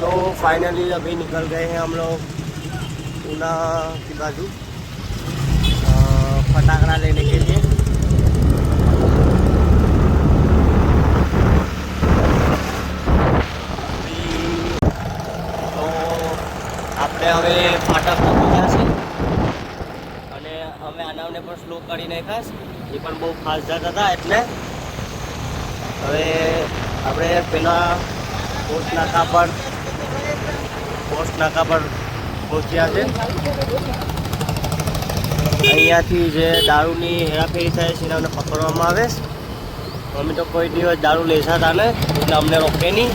तो फाइनली अभी निकल गए हैं हम लोग ऊना की बाजू अ, फटाकड़ा लेने के लिए અભી તો આપણે હવે ફાટક પહોંચ્યા છે અને અમે આનાવને પણ સ્લો કરી નાખ્યા છે એ પણ બહુ ફાસ્ટ જતા હતા એટલે હવે આપણે પેલા પોસ્ટ નાકા પર પોસ્ટ નાકા પર પહોંચ્યા છે. અહીંયાથી જે દારૂની હેરાફેરી થાય છે એને અમને પકડવામાં આવે અમે તો કોઈ દિવસ દારૂ લેશા હતા ને, એટલે અમને રોકે નહીં.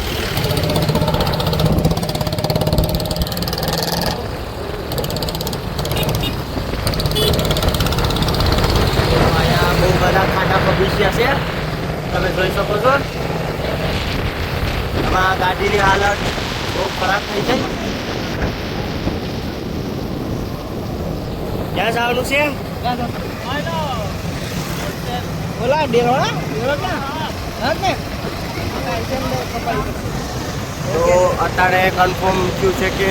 બહુ બધા ખાટા ભવિષ્ય છે. તમે જોઈ શકો છો. એમાં ગાડીની હાલત બહુ ખરાબ થઈ છે. ક્યાં જવાનું છે બોલા ડેરોડા તો અત્યારે કન્ફર્મ થયું છે કે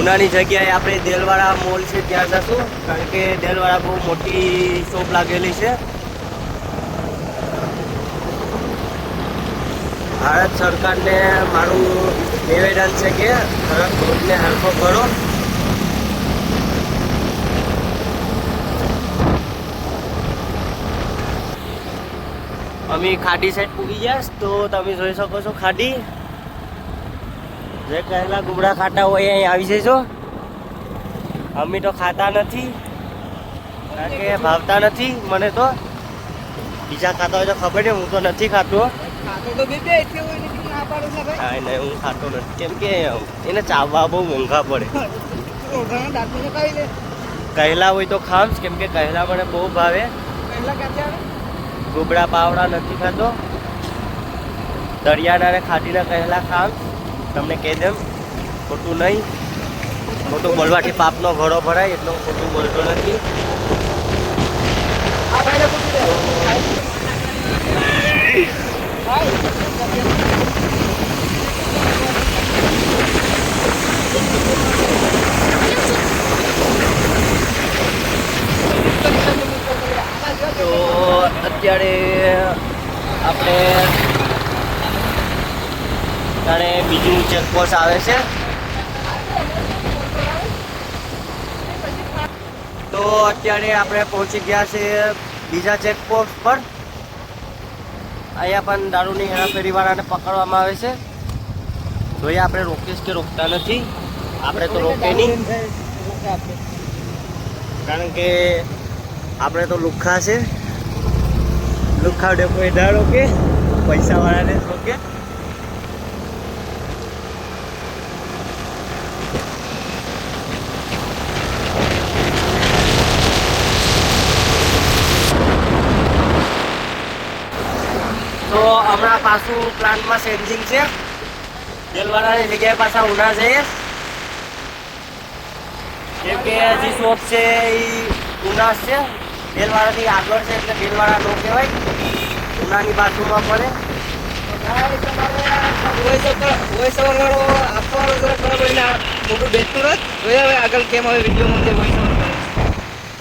ઉનાની જગ્યાએ આપણે દેલવાડા મોલ છે ત્યાં જશું. કારણ કે દેલવાડા બહુ મોટી શોપ લાગેલી છે. ભારત સરકારને મારું નિવેદન છે કે ખરાબ રોડને હરખો કરો. અમે ખાડી સાઈડ પૂગી ગયા તો તમે જોઈ શકો છો ખાડી. જે કહેલા ગુબડા ખાટા હોય અહીં આવી જઈશો. અમે તો ખાતા નથી કારણ કે ભાવતા નથી મને તો. બીજા ખાતા હોય તો ખબર નહીં હું તો નથી ખાતો. ખાતો હા ખાતો નથી. કેમ કે એને ચાવવા બહુ મોંઘા પડે. કહેલા હોય તો ખામ કેમ કે કહેલા મને બહુ ભાવે. ગુબડા પાવડા નથી ખાતો. દરિયાના ખાડીના કહેલા ખામ તમને કહી દેમ ખોટું નહીં. ખોટું બોલવાથી પાપનો ઘડો ભરાય, એટલો ખોટું બોલતો નથી. Thank ભાઈ તો અત્યારે આપણે જાણે બીજું ચેકપોસ્ટ આવે છે. તો અત્યારે આપણે પહોંચી ગયા છે બીજા ચેકપોસ્ટ પર. અહીંયા પણ દારૂની હેરાફેરી વાળાને પકડવામાં આવે છે. જોઈએ આપણે રોકીશ કે રોકતા નથી. આપણે તો રોકે નહીં. કારણ કે આપણે તો લુખ્ખા છે. લુખ્ખા ડેપો એ ઓકે રોકે પૈસા વાળાને જ રોકે. તો હમણાં પાછું પ્લાન્ટમાં ચેન્જિંગ છે. તેલવાળાની જગ્યાએ પાછા ઉના જઈએ કેમ કે હજી શોપ છે એ ઉનાસ છે. બેલવાડાથી આગળ છે એટલે બેલવાડા નો કહેવાય. ઉનાની બાજુમાં પડે. આગળ કેમ હવે વીડિયો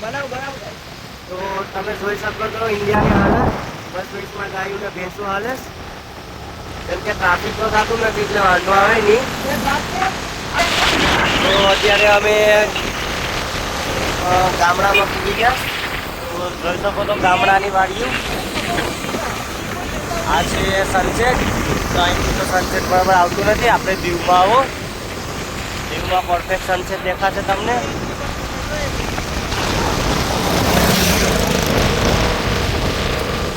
બનાવ બનાવ તો તમે જોઈ શકો છો ઇન્ડિયાની હાલત. બસ વીસમાં ગાયું ને ભેંસું હાલે. કેમ કે ટ્રાફિક તો થતું નથી, એટલે વાંધો આવે નહીં. તો અત્યારે અમે ગામડામાં પૂરી ગયા. તો જોઈ શકો તો ગામડાની વાડીઓ. આ છે સનસેટ તો અહીંથી તો સનસેટ બરાબર આવતું નથી. આપણે દીવમાં આવો. દીવમાં પરફેક્ટ સનસેટ દેખાશે તમને.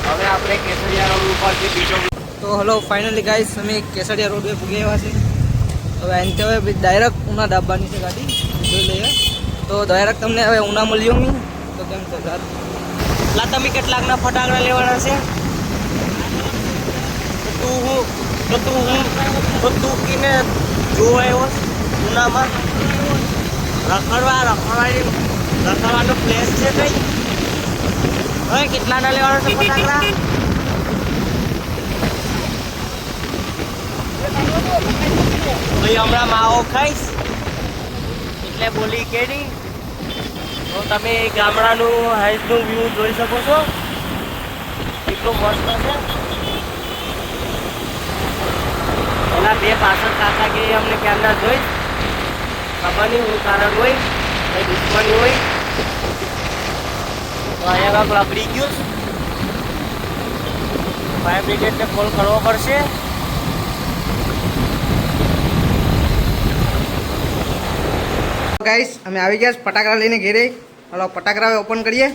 હવે આપણે કેસરિયા રોડ ઉપરથી તો હલો ફાઇનલી ગાઈસ અમે કેસડિયા રોડ પર પૂગી આવ્યા છે હવે અહીંથી હવે ડાયરેક્ટ ઉના ડાબાની છે ગાડી. જોઈ લઈએ. તો ડાયરેક્ટ તમને હવે ઉના મળ્યો તો કેમ છે લા તમે કેટલાકના ફટાકડા લેવાના છે. તો હું, તો તું હું, તો તું કીને જોવા આવ્યો ઉનામાં રખડવા, રખડવાની, રખડવાનો પ્લેસ છે કઈ? હવે કેટલાના લેવાના છે ફટાકડા? ભાઈ, હમણાં માવો ખાઈશ. એટલે બોલી કે નહીં તો તમે ગામડાનું હાઈટનું વ્યૂ જોઈ શકો છો. એટલું મસ્ત છે. એના બે પાછળ કાકા કે અમને ક્યારના જોઈ. ખબર નહીં, હું કારણ હોય કઈ દુશ્મની હોય. તો અહીંયા કાંક લગડી ગયું. ફાયર બ્રિગેડને કોલ કરવો પડશે. ગાઈસ અમે આવી ગયા ફટાકડા લઈને ઘેરે. હલો, ફટાકડા ઓપન કરીએ.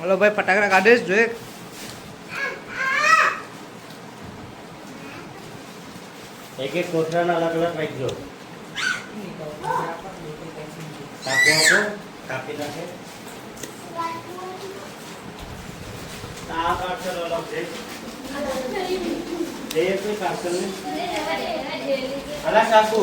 હલો ભાઈ, ફટાકડા કાઢે છે જોઈએ અલગ અલગ રાખજો અલગ સાસુ.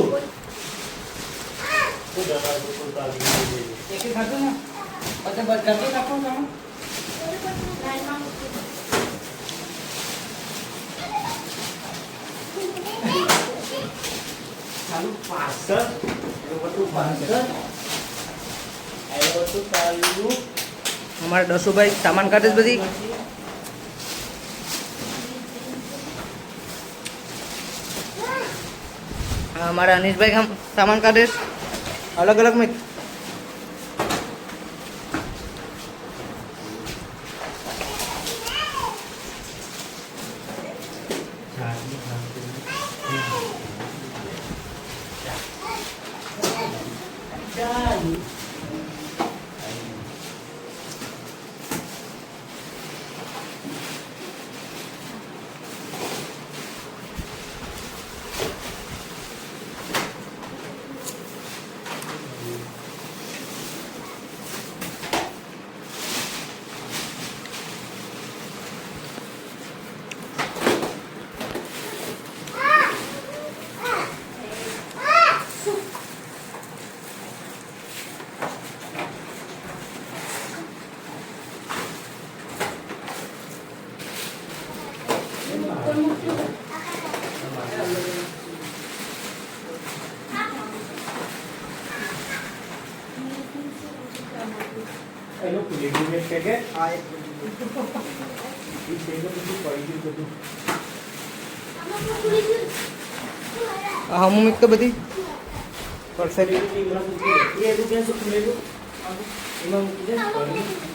ચાલુ એ બધું અમારે દસુભાઈ સામાન કાઢે છે બધી. અમારા અનિશભાઈ સામાન કાઢે છે. અલગ અલગ મેં એનું રેડીમેડ પેકેટ એ પેલું બધું પડી ગયું બધું હા હું મૂક તો બધી પરસે એ રૂપિયા શું ખુલેલું એમાં મૂકી દે પડી ગયું.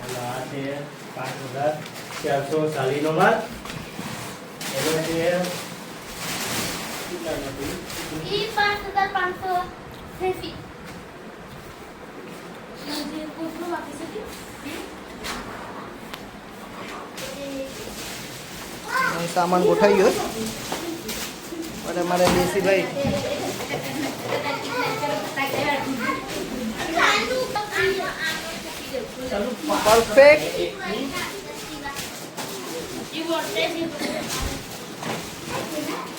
અને આ છે પાંચ હજાર ચારસો ચાલીસનો માલ. એનો છે સામાન ગોઠવી ગયો અને મારે દેશીભાઈ પરફેક્ટ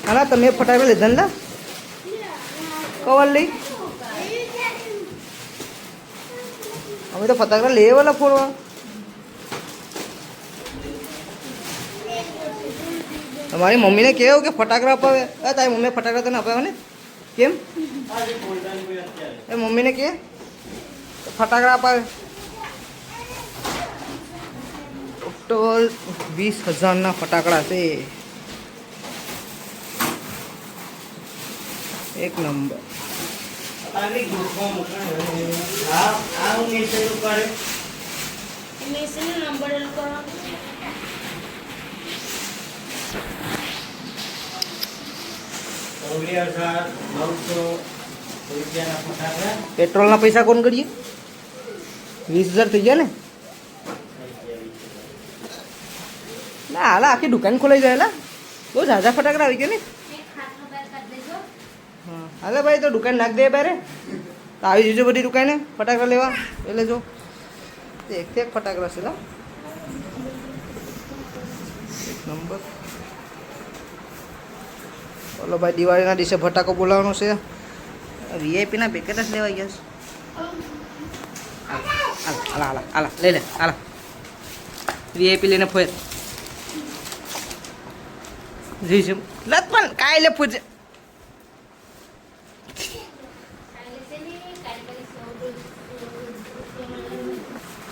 હાલા તમે ફટાકડા લીધા ને? કવર લઈ અમે તો ફટાકડા લઈએ વાલા ફોડવા. તમારી મમ્મીને કેવું કે ફટાકડા અપાવે? એ તારી મમ્મીએ ફટાકડા તને અપાવે ને? કેમ? એ મમ્મીને કે, ફટાકડા અપાવે. ટોટલ વીસ હજારના ફટાકડા છે એક નંબર આની ગ્રુપમાં મૂકવાનું. આ આ હું મેસેજ ઉપાડે નંબર ઓગણીસ હજાર નવસો રૂપિયાના ફટાકડા પેટ્રોલના પૈસા કોણ કરીએ વીસ હજાર થઈ ગયા ને ના આલા આખી દુકાન ખોલાઈ જાય, લા. બહુ ઝાઝા ફટાકડા આવી ગયા ને. હાલે ભાઈ, તો દુકાન નાખ દે બારે. તો આવી જજો બધી દુકાને, ફટાકડા લેવા. એટલે જો એક એક ફટાકડા છે એક નંબર. બોલો ભાઈ, દિવાળીના દિવસે ફટાકો બોલાવવાનો છે. વીઆઈપીના પેકેટ જ લેવા ગયા છે. હાલા હાલા હાલા લઈ લે, હાલા. વીઆઈપી લઈને ફોર જી છે લત પણ કાલે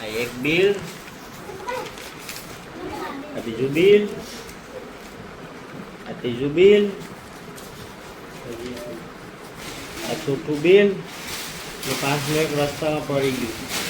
આ એક બિલ. આ બીજું બિલ. આ ત્રીજું બિલ. આ ચોથું બિલ. પાંચ મિનિટ રસ્તામાં પડી ગયું.